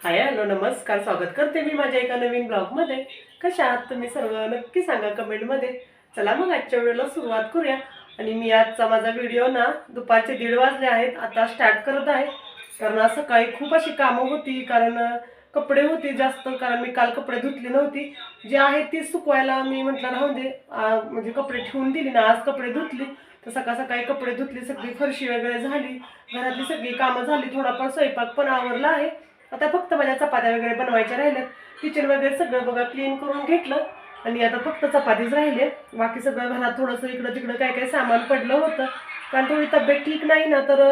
Hi hello नमस्कार स्वागत करते मी माझ्या एका नवीन ब्लॉगमध्ये. कशा आहात तुम्ही सर्व? नक्की सांगा कमेंटमध्ये. चला मग आजच्या व्हिडिओला सुरुवात करूया. आणि मी आजचा माझा व्हिडिओ ना दुपारचे दीड वाजले आहेत आता स्टार्ट करत आहे. कारण आज सकाळी खूप अशी कामं होती कारण कपडे होते जास्त कारण मी काल कपडे धुतली नव्हती. जे आहेत ती सुकवायला मी म्हटलं राहून दे. म्हणजे कपडे ठेवून दिली ना आज कपडे धुतली. तर सकाळ सकाळी कपडे धुतली सगळी फरशी वगैरे झाली. घरातली सगळी कामं झाली थोडाफार स्वयंपाक पण आवरला आहे. आता फक्त माझ्या चपात्या वगैरे बनवायच्या राहिल्यात. किचन वगैरे सगळं बघा क्लीन करून घेतलं. आणि आता फक्त चपातीच राहिले. बाकी सगळं घरात थोडंसं इकडं तिकडं काय काय सामान पडलं होतं. कारण थोडी तब्येत ठीक नाही ना तर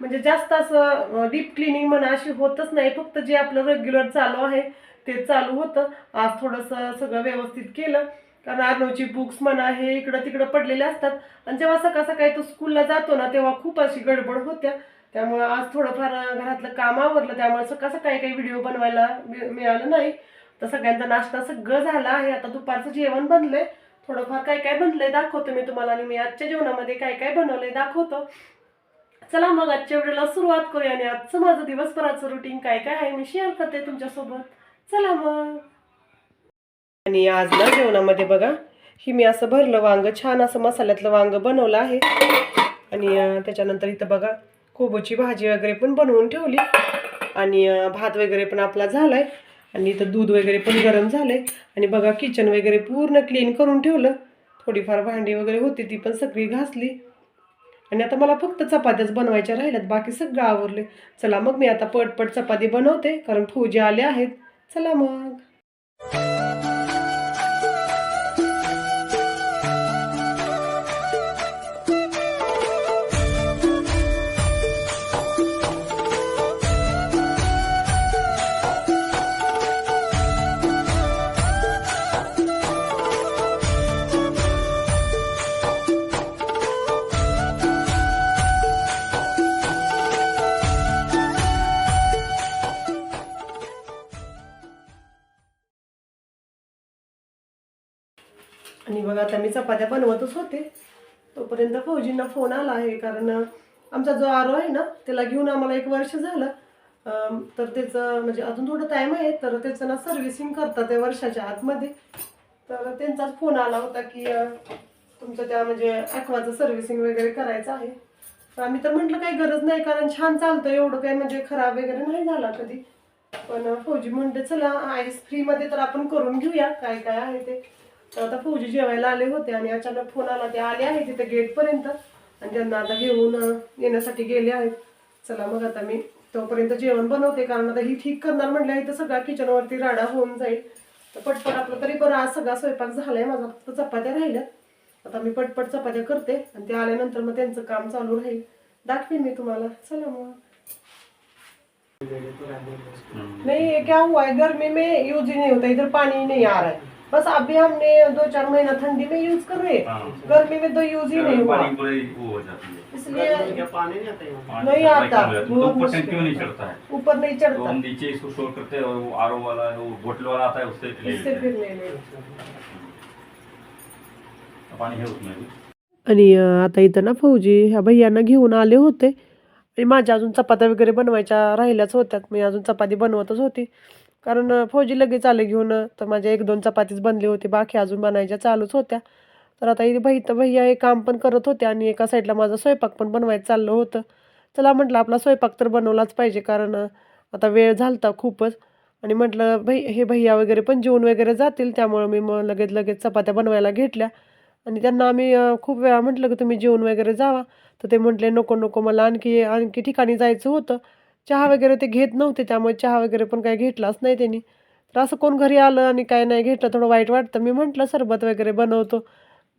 म्हणजे जास्त असं डीप क्लिनिंग म्हणा अशी होतच नाही. फक्त जे आपलं रेग्युलर चालू आहे ते चालू होतं. आज थोडंसं सगळं व्यवस्थित केलं. कारण अर्नवची बुक्स म्हणा हे इकडं तिकडं पडलेले असतात. आणि जेव्हा सकाळ सकाळी तो स्कूलला जातो ना तेव्हा खूप अशी गडबड होत्या. त्यामुळं आज थोडंफार घरातलं काम आवरलं त्यामुळे सकाळ सकाळी काही व्हिडिओ बनवायला मिळालं नाही. तर सगळ्यांचा नाश्ता सगळं झाला आहे. आता दुपारचं जेवण बनलंय. थोडंफार काय काय बनलंय दाखवतो मी तुम्हाला आणि मी आजच्या जेवणामध्ये काय काय बनवलंय दाखवतो. चला मग आजच्या व्हिडिओला सुरुवात करूया आणि आजचं माझं दिवसभराचं रुटीन काय काय आहे मी शेअर करते तुमच्यासोबत. चला मग. आणि आज ना जेवणामध्ये बघा ही मी असं भरलं वांग छान असं मसाल्यातलं वांग बनवलं आहे. आणि त्याच्यानंतर इथं बघा कोबूची भाजी वगैरे पण बनवून ठेवली. आणि भात वगैरे पण आपला झाला आहे आणि इथं दूध वगैरे पण गरम झालंय. आणि बघा किचन वगैरे पूर्ण क्लीन करून ठेवलं. थोडीफार भांडी वगैरे होती ती पण सगळी घासली. आणि आता मला फक्त चपात्याच बनवायच्या राहिल्यात. बाकी सगळं आवरले चला मग मी आता पटपट चपाती बनवते कारण फौजी आले आहेत. चला मग. बघा आता मी चपात्या बनवतच होते. तोपर्यंत फौजींना फोन आला आहे कारण आमचा जो आरो आहे ना त्याला घेऊन आम्हाला एक वर्ष झालं. तर त्याचं म्हणजे अजून थोडं टाईम आहे तर त्याचं ना सर्व्हिसिंग करतात त्या वर्षाच्या आतमध्ये. तर त्यांचाच फोन आला होता की तुमचं त्या म्हणजे ॲक्वाचं सर्व्हिसिंग वगैरे करायचं आहे. तर आम्ही तर म्हटलं काही गरज नाही कारण छान चालतं एवढं काही म्हणजे खराब वगैरे नाही झाला कधी. पण फौजी म्हणते चला आईस फ्रीमध्ये तर आपण करून घेऊया काय काय आहे ते. आता फौजी जेवायला आले होते आणि अचानक फोन आला ते आले आहेत तिथे गेटपर्यंत आणि त्यांना आता घेऊन येण्यासाठी गेले आहेत. चला मग आता मी तोपर्यंत जेवण बनवते कारण आता ही ठीक करणार म्हटलं इथं सगळा किचनवरती राडा होऊन जाईल. तर पटपट आपलं तरी बरं आज सगळा स्वयंपाक झालाय माझा. फक्त चपात्या राहिल्यात आता मी पटपट चपात्या करते आणि ते आल्यानंतर मग त्यांचं काम चालू राहील. दाखवीन मी तुम्हाला. चला मग. नहीं क्या हुआ है गर्मी में यूज ही नहीं होता इधर पानी ही नहीं आ रहा है. बस अभी हमने दो चार महीना ठंडी में यूज़ कर रहे हाँ। गर्मी में तो यूज़ ही नहीं हुआ। पानी पूरी वो हो जाती है। इसलिए पानी नहीं आता तो क्यों नहीं चढ़ता है। ऊपर नहीं तो चढ़ता हम नीचे इसको स्टोर करते हैं और वो आर वाला वो बोतल वाला आता है उससे इससे फिर ले तो पानी है उसमें आणि आता इथं ना फौजी ह्या भैयांना घेऊन आले होते. आणि माझ्या अजून चपात्या वगैरे बनवायच्या राहिल्याच होत्यात मी अजून चपाती बनवतच होती. कारण फौजी लगेच आले घेऊन तर माझ्या एक दोन चपातीच बनली होती बाकी अजून बनायच्या चालूच होत्या. तर आता इथे भै तर भैया हे काम पण करत होते आणि एका साईडला माझा स्वयंपाक पण बनवायचं चाललं होतं. चला म्हटलं आपला स्वयंपाक तर बनवलाच पाहिजे कारण आता वेळ झालता खूपच. आणि म्हटलं भै हे भैया वगैरे पण जेवण वगैरे जातील त्यामुळं मी मग लगेच लगेच चपात्या बनवायला घेतल्या. आणि त्यांना आम्ही खूप वेळा म्हटलं की तुम्ही जेवण वगैरे जावा. तर ते म्हटले नको नको मला आणखी आणखी ठिकाणी जायचं होतं. चहा वगैरे ते घेत नव्हते त्यामुळे चहा वगैरे पण काही घेतलाच नाही त्यांनी. तर असं कोण घरी आलं आणि काय नाही घेतलं थोडं वाईट वाटतं. मी म्हटलं सरबत वगैरे बनवतो.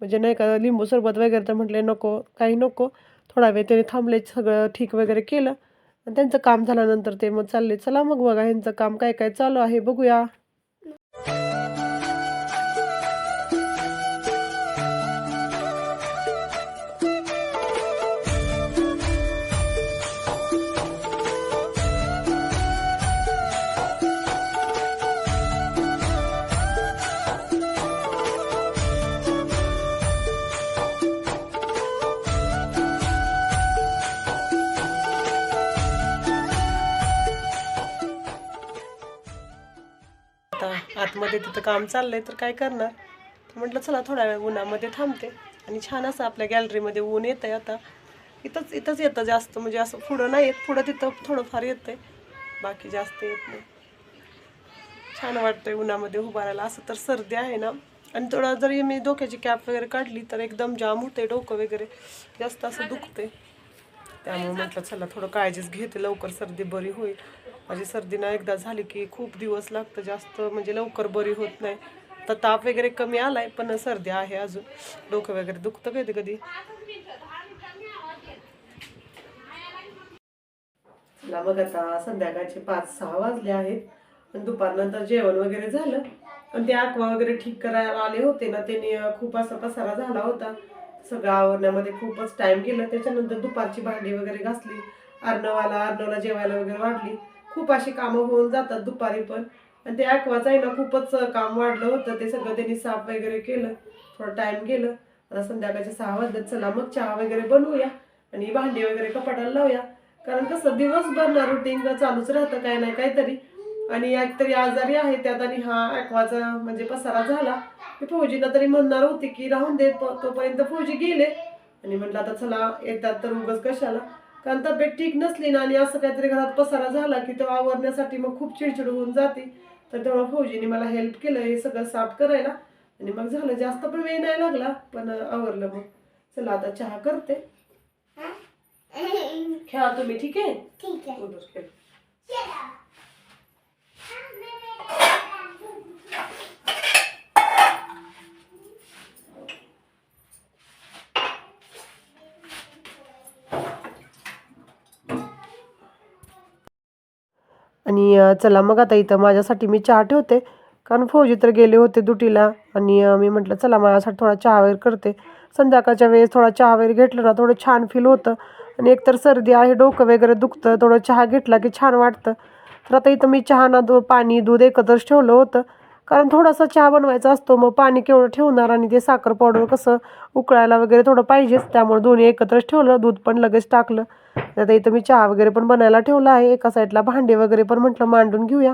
म्हणजे नाही का लिंबू सरबत वगैरे तर म्हटले नको काही नको. थोडा वेळ त्याने थांबले सगळं ठीक वगैरे केलं. आणि त्यांचं काम झाल्यानंतर ते मग चालले चला मग बघा ह्यांचं काम काय काय चालू आहे बघूया. आता आतमध्ये तिथं काम चाललंय तर काय करणार? तर म्हटलं चला थोड्या वेळ उन्हामध्ये थांबते. आणि छान असं आपल्या गॅलरीमध्ये ऊन येतंय आता. इथंच इथंच येतं जास्त. म्हणजे असं पुढं नाही येत. पुढं तिथं थोडंफार येतंय. बाकी जास्त येत नाही. छान वाटतंय उन्हामध्ये उभारायला. असं तर सर्दी आहे ना. आणि थोडं जरी मी डोक्याची कॅप वगैरे काढली तर एकदम जाम होते डोकं वगैरे. जास्त असं दुखते त्यामुळे म्हटलं चला थोडं काळजीच घेते लवकर सर्दी बरी होईल. माझी सर्दी ना एकदा झाली की खूप दिवस लागतं जास्त म्हणजे लवकर बरी होत नाही. तर ताप वगैरे कमी आलाय पण सर्दी आहे अजून. डोकं वगैरे दुखतं कधी कधी चला मग आता संध्याकाळचे पाच सहा वाजले आहेत. आणि दुपारनंतर जेवण वगैरे झालं. आणि ते आकवा वगैरे ठीक करायला आले होते ना त्यांनी खूप असा पसारा झाला होता. सगळं आवरण्यामध्ये खूपच टाइम गेला. त्याच्यानंतर दुपारची भांडी वगैरे घासली. अर्णवाला अर्णवला जेवायला वगैरे वाढली. खूप अशी कामं होऊन जातात दुपारी पण. आणि ते आकवाचं आहे ना खूपच काम वाढलं होतं. ते सगळं त्यांनी साफ वगैरे केलं. थोडं टाईम गेलं. आता संध्याकाळच्या सहा वाजल्यात चला मग चहा वगैरे बनवूया. आणि भांडी वगैरे कपाटाला लावूया. कारण कसं दिवसभर ना रुटीन चालूच राहतं काय नाही काहीतरी. आणि एक तरी आजारी आहे त्यात आणि हा ॲक्वाचा म्हणजे पसारा झाला. की फौजीला तरी म्हणणार होती की राहून दे तोपर्यंत फौजी गेले. आणि म्हटलं आता चला येतात तर उगाच कशाला? कारण तब्येत ठीक नसली ना आणि असं काहीतरी घरात पसारा झाला की तो आवरण्यासाठी मग खूप चिडचिड होऊन जाते. तर तेव्हा फौजीने मला हेल्प केलं हे सगळं साफ करायला. आणि मग झालं जास्त पण वेळ नाही लागला पण आवरलं मग. चला आता चहा करते. खेळा तुम्ही ठीक आहे ठीक आहे उधर खेळ. आणि चला मग आता इथं माझ्यासाठी मी चहा ठेवते. कारण फौजी तर गेले होते दुटीला आणि मी म्हटलं चला माझ्यासाठी थोडा चहा वगैरे करते. संध्याकाळच्या वेळेस थोडा चहा वगैरे घेतलं ना थोडं छान फील होतं. आणि एकतर सर्दी आहे डोकं वगैरे दुखतं थोडं चहा घेतला की छान वाटतं. तर आता इथं मी चहा ना दो पाणी दूध एकत्रच ठेवलं होतं. कारण थोडासा चहा बनवायचा असतो मग पाणी केवढं ठेवणार आणि ते साखर पावडर कसं उकळायला वगैरे थोडं पाहिजेच. त्यामुळे दोन्ही एकत्रच ठेवलं दूध पण लगेच टाकलं. आता इथं मी चहा वगैरे पण बनायला ठेवला आहे. एका साईडला भांडे वगैरे पण म्हटलं मांडून घेऊया.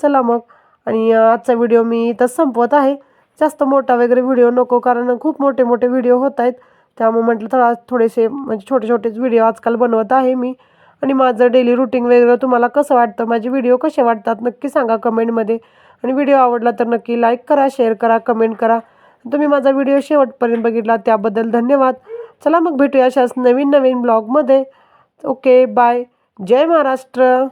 चला मग. आणि आजचा व्हिडिओ मी इथंच संपवत आहे. जास्त मोठा वगैरे व्हिडिओ नको कारण खूप मोठे मोठे व्हिडिओ होत आहेत. त्यामुळे म्हटलं थोडा थोडेसे म्हणजे छोटे छोटेच व्हिडिओ आजकाल बनवत आहे मी. आणि माझं डेली रुटीन वगैरे तुम्हाला कसं वाटतं? माझे व्हिडिओ कसे वाटतात? नक्की सांगा कमेंटमध्ये. आणि व्हिडिओ आवडला तर नक्की लाईक करा शेअर करा कमेंट करा. तुम्ही माझा व्हिडिओ शेवटपर्यंत बघितला त्याबद्दल धन्यवाद. चला मग भेटूया अशाच नवीन नवीन ब्लॉगमध्ये. Okay bye. जय महाराष्ट्र.